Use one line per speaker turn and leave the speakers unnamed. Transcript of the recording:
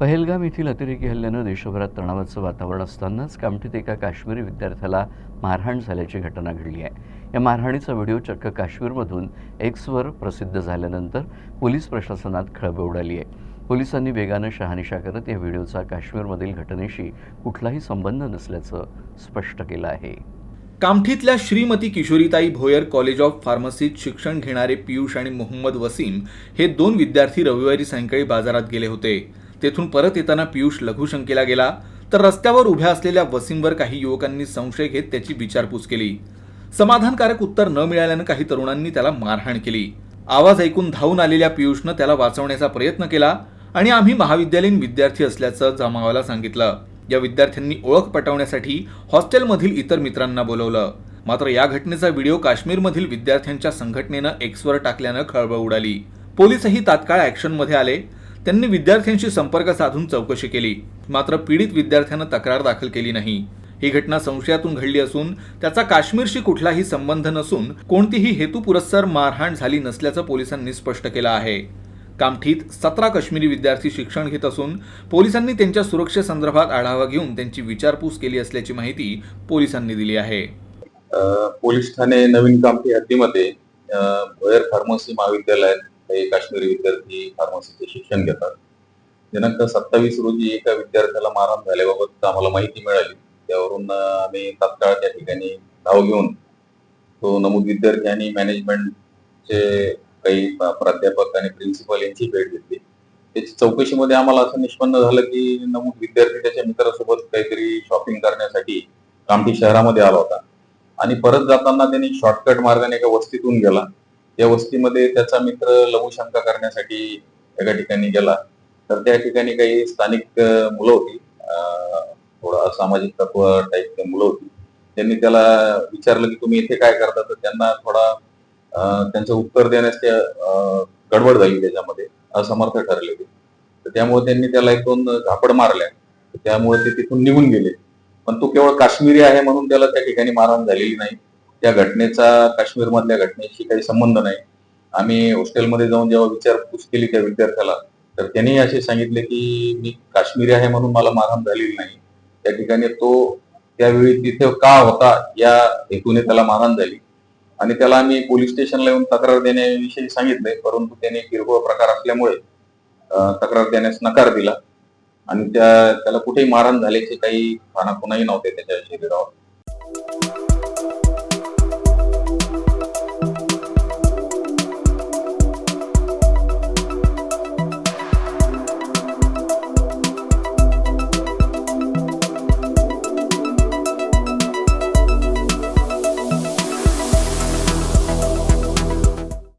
पहलगाम येथील अतिरेकी हल्ल्यानं देशभरात तणावाचं वातावरण असतानाच कामठीत एका काश्मीरी विद्यार्थ्याला मारहाण झाल्याची घटना घडली आहे. या मारहाणीचा व्हिडिओ चक्क काश्मीरमधून एक्सवर प्रसिद्ध झाल्यानंतर पोलीस प्रशासनात खळबळ उडाली आहे. पोलिसांनी वेगानं शहानिशा करत या व्हिडिओचा काश्मीरमधील घटनेशी कुठलाही संबंध नसल्याचं स्पष्ट केलं आहे.
कामठीतल्या श्रीमती किशोरीताई भोयर कॉलेज ऑफ फार्मसीत शिक्षण घेणारे पियुष आणि मोहम्मद वसीम हे दोन विद्यार्थी रविवारी सायंकाळी बाजारात गेले होते. तेथून परत येताना पियुष लघुशंकेला गेला तर रस्त्यावर उभ्या असलेल्या वसीमवर काही युवकांनी संशय घेत त्याची विचारपूस केली. समाधानकारक उत्तर न मिळाल्यानं काही तरुणांनी त्याला मारहाण केली. आवाज ऐकून धावून आलेल्या पियुषनं त्याला वाचवण्याचा प्रयत्न केला आणि आम्ही महाविद्यालयीन विद्यार्थी असल्याचं जमावाला सांगितलं. या विद्यार्थ्यांनी ओळख पटवण्यासाठी हॉस्टेलमधील इतर मित्रांना बोलवलं. मात्र या घटनेचा व्हिडिओ काश्मीरमधील विद्यार्थ्यांच्या संघटनेनं एक्सवर टाकल्यानं खळबळ उडाली. पोलीसही तात्काळ ॲक्शनमध्ये आले त्यांनी विद्यार्थ्यांशी संपर्क साधून चौकशी केली. मात्र पीडित विद्यार्थ्यानं तक्रार दाखल केली नाही. ही घटना संशयातून घडली असून त्याचा काश्मीरशी कुठलाही संबंध नसून कोणतीही हेतुपुरस्सर मारहाण झाली नसल्याचं पोलिसांनी स्पष्ट केलं आहे. कामठीत सतरा काश्मीरी विद्यार्थी शिक्षण घेत असून पोलिसांनी त्यांच्या सुरक्षेसंदर्भात आढावा घेऊन त्यांची विचारपूस केली असल्याची माहिती पोलिसांनी दिली आहे.
पोलीस ठाणे नवीन कामठी हद्दीमध्ये भोयर फार्मसी महाविद्यालयात काही काश्मीरी विद्यार्थी फार्मसीचे शिक्षण घेतात. दिनांक सत्तावीस रोजी एका विद्यार्थ्याला मारहाण झाल्याबाबत आम्हाला माहिती मिळाली. त्यावरून आम्ही तात्काळ त्या ठिकाणी धाव घेऊन तो नमूद विद्यार्थी आणि मॅनेजमेंटचे काही प्राध्यापक आणि प्रिन्सिपल यांची भेट घेतली. त्याची चौकशीमध्ये आम्हाला असं निष्पन्न झालं की नमूद विद्यार्थी त्याच्या मित्रासोबत काहीतरी शॉपिंग करण्यासाठी कामठी शहरामध्ये आला होता. आणि परत जाताना त्यांनी शॉर्टकट मार्गाने एका वस्तीतून गेला. त्या वस्तीमध्ये त्याचा मित्र लघुशंका करण्यासाठी एका ठिकाणी गेला. तर त्या ठिकाणी काही स्थानिक मुलं होती. थोडा सामाजिक तत्व टाईप मुलं होती. त्यांनी त्याला विचारलं की तुम्ही इथे काय करता? तर त्यांना थोडा त्यांचं उत्तर देण्यास ते गडबड झाली त्याच्यामध्ये. असमर्थ ठरले ते. तर त्यामुळे त्यांनी त्याला एक दोन झापड मारल्या. त्यामुळे ते तिथून निघून गेले. पण तो केवळ काश्मीरी आहे म्हणून त्याला त्या ठिकाणी मारहाण झालेली नाही. त्या घटनेचा काश्मीर मधल्या घटनेशी काही संबंध नाही. आम्ही हॉस्टेलमध्ये जाऊन जेव्हा विचारपूस केली त्या विद्यार्थ्याला तर त्यांनी असे सांगितले की मी काश्मीरी आहे म्हणून मला मारहाण झालेली नाही. त्या ठिकाणी तो त्यावेळी तिथे का होता या हेतूने त्याला मारहाण झाली. आणि त्याला आम्ही पोलीस स्टेशनला येऊन तक्रार देण्याविषयी सांगितले परंतु त्याने किरकोळ प्रकार असल्यामुळे तक्रार देण्यास नकार दिला. आणि त्या त्याला कुठेही मारहाण झाल्याचे काही खानाखुनाही नव्हते त्याच्या शरीरावर.